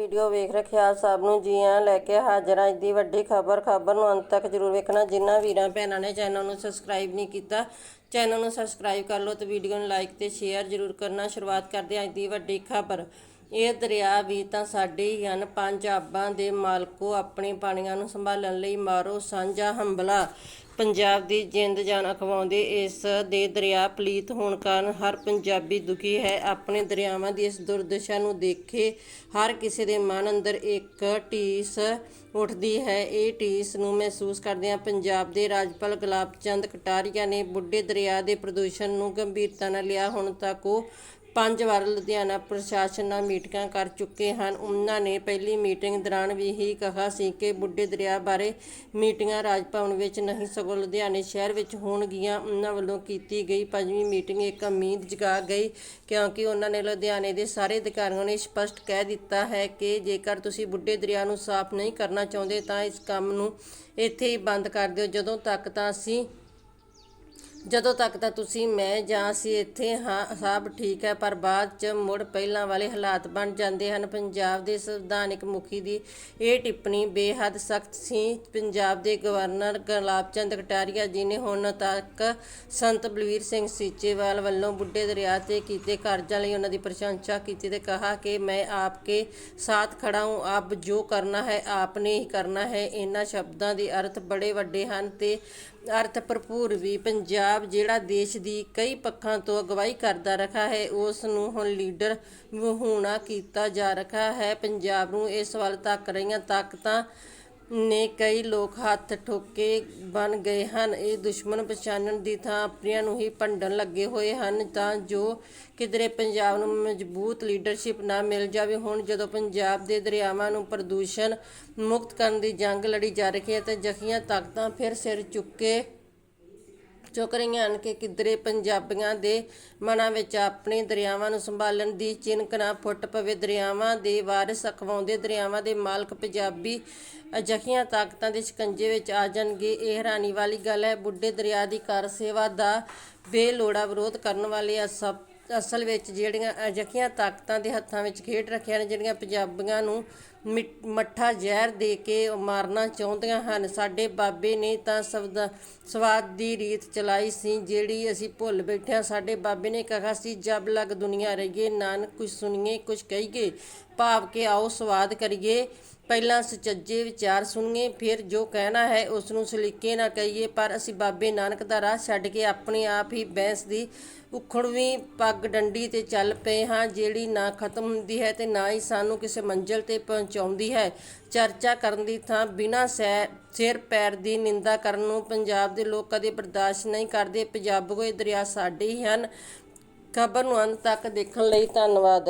Video ਵੇਖ ਰੱਖਿਆ, ਸਭ ਨੂੰ ਜੀ ਆਇਆਂ ਲੈ ਕੇ ਹਾਜ਼ਰ। ਹਾਂ ਅੱਜ ਦੀ ਵੱਡੀ ਖਬਰ ਖਬਰ ਨੂੰ ਅੰਤ ਤੱਕ ਜਰੂਰ ਵੇਖਣਾ। ਜਿਨ੍ਹਾਂ ਵੀਰਾਂ ਭੈਣਾਂ ਨੇ ਚੈਨਲ ਨੂੰ ਸਬਸਕ੍ਰਾਈਬ ਨਹੀਂ ਕੀਤਾ, ਚੈਨਲ ਨੂੰ ਸਬਸਕ੍ਰਾਈਬ ਕਰ ਲਓ ਤੇ ਵੀਡੀਓ ਨੂੰ ਲਾਈਕ ਤੇ ਸ਼ੇਅਰ ਜਰੂਰ ਕਰਨਾ। ਸ਼ੁਰੂਆਤ ਕਰਦੇ ਹਾਂ ਅੱਜ ਦੀ ਵੱਡੀ ਖਬਰ। ਇਹ ਦਰਿਆ ਵੀ ਤਾਂ ਸਾਡੇ ਹੀ ਹਨ। ਪੰਜ ਆਬਾਂ ਦੇ ਮਾਲਕੋ ਆਪਣੇ ਪਾਣੀਆਂ ਨੂੰ ਸੰਭਾਲਣ ਲਈ ਮਾਰੋ ਸਾਂਝਾ ਹੰਬਲਾ। ਪੰਜਾਬ ਦੀ ਜਿੰਦ ਜਾਨ ਅਖਵਾਉਂਦੇ ਇਸ ਦੇ ਦਰਿਆ ਪਲੀਤ ਹੋਣ ਕਾਰਨ ਹਰ ਪੰਜਾਬੀ ਦੁਖੀ ਹੈ। ਆਪਣੇ ਦਰਿਆਵਾਂ ਦੀ ਇਸ ਦੁਰਦਸ਼ਾ ਨੂੰ ਦੇਖੇ ਹਰ ਕਿਸੇ ਦੇ ਮਨ ਅੰਦਰ ਇੱਕ ਢੀਸ ਉੱਠਦੀ ਹੈ। ਇਹ ਢੀਸ ਨੂੰ ਮਹਿਸੂਸ ਕਰਦਿਆਂ ਪੰਜਾਬ ਦੇ ਰਾਜਪਾਲ ਗੁਲਾਬ ਚੰਦ ਕਟਾਰੀਆ ਨੇ ਬੁੱਢੇ ਦਰਿਆ ਦੇ ਪ੍ਰਦੂਸ਼ਣ ਨੂੰ ਗੰਭੀਰਤਾ ਨਾਲ ਲਿਆ। ਹੁਣ ਤੱਕ ਉਹ ਪੰਜ ਵਾਰ ਲੁਧਿਆਣਾ ਪ੍ਰਸ਼ਾਸਨ ਨਾਲ ਮੀਟਿੰਗਾਂ ਕਰ ਚੁੱਕੇ ਹਨ। ਉਹਨਾਂ ਨੇ ਪਹਿਲੀ ਮੀਟਿੰਗ ਦੌਰਾਨ ਵੀ ਹੀ ਕਿਹਾ ਸੀ ਕਿ ਬੁੱਢੇ ਦਰਿਆ ਬਾਰੇ ਮੀਟਿੰਗਾਂ ਰਾਜ ਭਵਨ ਵਿੱਚ ਨਹੀਂ, ਸਗੋਂ ਲੁਧਿਆਣੇ ਸ਼ਹਿਰ ਵਿੱਚ ਹੋਣਗੀਆਂ। ਉਹਨਾਂ ਵੱਲੋਂ ਕੀਤੀ ਗਈ ਪੰਜਵੀਂ ਮੀਟਿੰਗ ਇੱਕ ਉਮੀਦ ਜਗਾ ਗਈ, ਕਿਉਂਕਿ ਉਹਨਾਂ ਨੇ ਲੁਧਿਆਣੇ ਦੇ ਸਾਰੇ ਅਧਿਕਾਰੀਆਂ ਨੇ ਸਪਸ਼ਟ ਕਹਿ ਦਿੱਤਾ ਹੈ ਕਿ ਜੇਕਰ ਤੁਸੀਂ ਬੁੱਢੇ ਦਰਿਆ ਨੂੰ ਸਾਫ਼ ਨਹੀਂ ਕਰਨਾ ਚਾਹੁੰਦੇ, ਤਾਂ ਇਸ ਕੰਮ ਨੂੰ ਇੱਥੇ ਹੀ ਬੰਦ ਕਰ ਦਿਓ। ਜਦੋਂ ਤੱਕ ਤਾਂ ਅਸੀਂ ਜਦੋਂ ਤੱਕ ਤਾਂ ਤੁਸੀਂ, ਮੈਂ ਜਾਂ ਅਸੀਂ ਇੱਥੇ ਹਾਂ, ਸਭ ਠੀਕ ਹੈ, ਪਰ ਬਾਅਦ ਚ ਮੁੜ ਪਹਿਲਾਂ ਵਾਲੇ ਹਾਲਾਤ ਬਣ ਜਾਂਦੇ ਹਨ। ਪੰਜਾਬ ਦੇ ਸੰਵਿਧਾਨਿਕ ਮੁਖੀ ਦੀ ਇਹ ਟਿੱਪਣੀ ਬੇਹੱਦ ਸਖਤ ਸੀ। ਪੰਜਾਬ ਦੇ ਗਵਰਨਰ ਗੁਲਾਬ ਚੰਦ ਕਟਾਰੀਆ ਜੀ ਨੇ ਹੁਣ ਤੱਕ ਸੰਤ ਬਲਵੀਰ ਸਿੰਘ ਸੀਚੇਵਾਲ ਵੱਲੋਂ ਬੁੱਢੇ ਦਰਿਆ ਤੇ ਕੀਤੇ ਕਾਰਜਾਂ ਲਈ ਉਹਨਾਂ ਦੀ ਪ੍ਰਸ਼ੰਸਾ ਕੀਤੀ ਤੇ ਕਹਾ ਕਿ ਮੈਂ ਆਪਕੇ ਸਾਥ ਖੜਾ ਹੂੰ, ਆਪ ਜੋ ਕਰਨਾ ਹੈ ਆਪਨੇ ਹੀ ਕਰਨਾ ਹੈ। ਇਹਨਾਂ ਸ਼ਬਦਾਂ ਦੇ ਅਰਥ ਬੜੇ ਵੱਡੇ ਹਨ ਤੇ ਅਰਥ ਭਰਪੂਰ ਵੀ ਪੰਜਾਬ, ਜਿਹੜਾ ਦੇਸ਼ ਦੀ ਕਈ ਪੱਖਾਂ ਤੋਂ ਅਗਵਾਈ ਕਰਦਾ ਰਹਾ ਹੈ, ਉਸ ਨੂੰ ਹੁਣ ਲੀਡਰ ਵਿਹੂਣਾ ਕੀਤਾ ਜਾ ਰਿਹਾ ਹੈ। ਪੰਜਾਬ ਨੂੰ ਇਸ ਵੱਲ ਤੱਕ ਰਹੀਆਂ ਤਾਕਤਾਂ ਨੇ ਕਈ ਲੋਕ ਹੱਥ ਠੋਕੇ ਬਣ ਗਏ ਹਨ। ਇਹ ਦੁਸ਼ਮਣ ਪਛਾਣਨ ਦੀ ਥਾਂ ਆਪਣਿਆਂ ਨੂੰ ਹੀ ਭੰਡਣ ਲੱਗੇ ਹੋਏ ਹਨ। ਤਾਂ ਜੋ ਕਿਧਰੇ ਪੰਜਾਬ ਨੂੰ ਮਜ਼ਬੂਤ ਲੀਡਰਸ਼ਿਪ ਨਾ ਮਿਲ ਜਾਵੇ, ਹੁਣ ਜਦੋਂ ਪੰਜਾਬ ਦੇ ਦਰਿਆਵਾਂ ਨੂੰ ਪ੍ਰਦੂਸ਼ਣ ਮੁਕਤ ਕਰਨ ਦੀ ਜੰਗ ਲੜੀ ਜਾ ਰਹੀ ਹੈ, ਤੇ ਜਖੀਆਂ ਤਾਕਤਾਂ ਫਿਰ ਸਿਰ ਚੁੱਕੇ ਚੁੱਕ ਰਹੀਆਂ ਹਨ ਕਿ ਕਿਧਰੇ ਪੰਜਾਬੀਆਂ ਦੇ ਮਨਾਂ ਵਿੱਚ ਆਪਣੇ ਦਰਿਆਵਾਂ ਨੂੰ ਸੰਭਾਲਣ ਦੀ ਚਿੰਨਕ ਨਾ ਫੁੱਟ ਪਵੇ। ਦਰਿਆਵਾਂ ਦੇ ਵਾਰਿਸ ਅਖਵਾਉਂਦੇ ਦਰਿਆਵਾਂ ਦੇ ਮਾਲਕ ਪੰਜਾਬੀ ਅਜਿਹੀਆਂ ਤਾਕਤਾਂ ਦੇ ਸ਼ਿਕੰਜੇ ਵਿੱਚ ਆ ਜਾਣਗੇ। ਇਹ ਹੈਰਾਨੀ ਵਾਲੀ ਗੱਲ ਹੈ, ਬੁੱਢੇ ਦਰਿਆ ਦੀ ਕਾਰ ਸੇਵਾ ਦਾ ਬੇਲੋੜਾ ਵਿਰੋਧ ਕਰਨ ਵਾਲੇ ਅਸਬ, ਅਸਲ ਵਿੱਚ ਜਿਹੜੀਆਂ ਅਜਿਹੀਆਂ ਤਾਕਤਾਂ ਦੇ ਹੱਥਾਂ ਵਿੱਚ ਖੇਡ ਰੱਖਿਆ ਨੇ, ਜਿਹੜੀਆਂ ਪੰਜਾਬੀਆਂ ਨੂੰ ਮੱਠਾ ਜ਼ਹਿਰ ਦੇ ਕੇ ਮਾਰਨਾ ਚਾਹੁੰਦੀਆਂ ਹਨ। ਸਾਡੇ ਬਾਬੇ ਨੇ ਤਾਂ ਸਬਦ ਸਵਾਦ ਦੀ ਰੀਤ ਚਲਾਈ ਸੀ, ਜਿਹੜੀ ਅਸੀਂ ਭੁੱਲ ਬੈਠੇ ਹਾਂ। ਸਾਡੇ ਬਾਬੇ ਨੇ ਕਿਹਾ ਸੀ, ਜਬ ਲਗ ਦੁਨੀਆ ਰਹੀਏ, ਨਾਨਕ ਕੁਛ ਸੁਣੀਏ, ਕੁਛ ਕਹੀਏ, ਭਾਵ ਕਿ ਆਓ ਸਵਾਦ ਕਰੀਏ। ਪਹਿਲਾਂ ਸੁਚੱਜੇ ਵਿਚਾਰ ਸੁਣੀਏ, ਫਿਰ ਜੋ ਕਹਿਣਾ ਹੈ ਉਸ ਨੂੰ ਸਲੀਕੇ ਨਾ ਕਹੀਏ। ਪਰ ਅਸੀਂ ਬਾਬੇ ਨਾਨਕ ਦਾ ਰਾਹ ਛੱਡ ਕੇ ਆਪਣੇ ਆਪ ਹੀ ਬੈਂਸ ਦੀ ਉਖੜਵੀਂ ਪੱਗ ਡੰਡੀ ਤੇ ਚੱਲ ਪਏ ਹਾਂ। ਜਿਹੜੀ ਨਾ ਖਤਮ ਹੁੰਦੀ ਹੈ ਤੇ ਨਾ ਹੀ ਸਾਨੂੰ ਕਿਸੇ ਮੰਜ਼ਿਲ ਤੇ ਪਹੁੰਚ ਪਹੁੰਚਾਉਂਦੀ ਹੈ। ਚਰਚਾ ਕਰਨ ਦੀ ਥਾਂ ਬਿਨਾਂ ਸਿਰ ਪੈਰ ਦੀ ਨਿੰਦਾ ਕਰਨ ਨੂੰ ਪੰਜਾਬ ਦੇ ਲੋਕ ਕਦੇ ਬਰਦਾਸ਼ਤ ਨਹੀਂ ਕਰਦੇ। ਪੰਜਾਬੋਏ ਦਰਿਆ ਸਾਡੇ ਹੀ ਹਨ। ਖਬਰ ਨੂੰ ਅੰਤ ਤੱਕ ਦੇਖਣ ਲਈ ਧੰਨਵਾਦ।